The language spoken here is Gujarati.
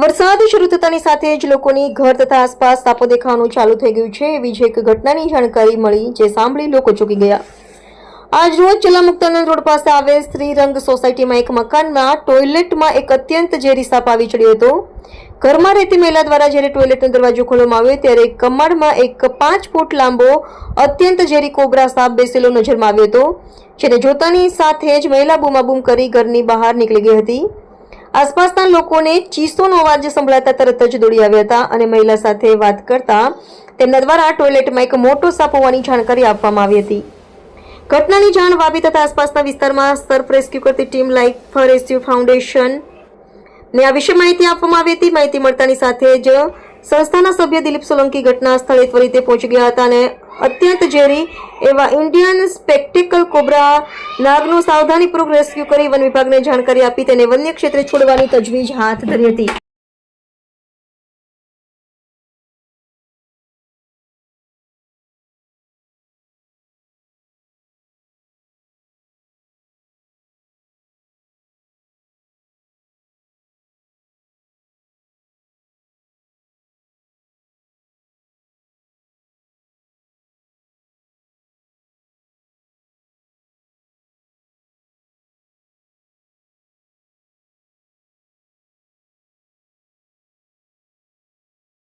વરસાદ શરૂ થતાની સાથે જ લોકોની ઘર તથા આસપાસ સાપો દેખાવાનું ચાલુ થઈ ગયું છે. એવી જ એક ઘટનાની જાણકારી મળી જે સાંભળી લોકો ચૂકી ગયા. આજ રોજ જિલ્લા મુક્તાનંદ રોડ પાસે આવેલ શ્રીરંગ સોસાયટીમાં એક મકાનમાં ટોયલેટમાં એક અત્યંત ઝેરી સાપ આવી ચડ્યો હતો. ઘરમાં રહેતી મહિલા દ્વારા જ્યારે ટોયલેટનો દરવાજો ખોલવામાં આવ્યો ત્યારે કમાડમાં એક પાંચ ફૂટ લાંબો, અત્યંત ઝેરી કોબરા સાપ બેસેલો નજરમાં આવ્યો હતો, જેને જોતાની સાથે જ મહિલા બૂમાબૂમ કરી ઘરની બહાર નીકળી ગઈ હતી. આસપાસના લોકોને ચીસોનો અવાજ સંભળાતા તરત જ દોડી આવ્યા હતા અને મહિલા સાથે વાત કરતા તેમના દ્વારા ટોયલેટમાં એક મોટો સાપ હોવાની જાણકારી આપવામાં આવી હતી. ઘટનાની જાણ વાપી તથા આસપાસના વિસ્તારમાં સર્ફ રેસ્ક્યુ કરતી ટીમ લાઈફ રેસ્ક્યુ ફાઉન્ડેશન ને આ વિશે માહિતી આપવામાં આવી હતી. માહિતી મળતાની સાથે જ સંસ્થાના સભ્ય દિલીપ સોલંકી ઘટના સ્થળે ત્વરિતે પહોંચી ગયા હતા અને અત્યંત ઝેરી એવા ઇન્ડિયન સ્પેક્ટિકલ કોબ્રા નાગનું સાવધાનીપૂર્વક રેસ્ક્યુ કરી વન વિભાગને જાણકારી આપી તેને વન્ય ક્ષેત્રે છોડવાની તજવીજ હાથ ધરી હતી.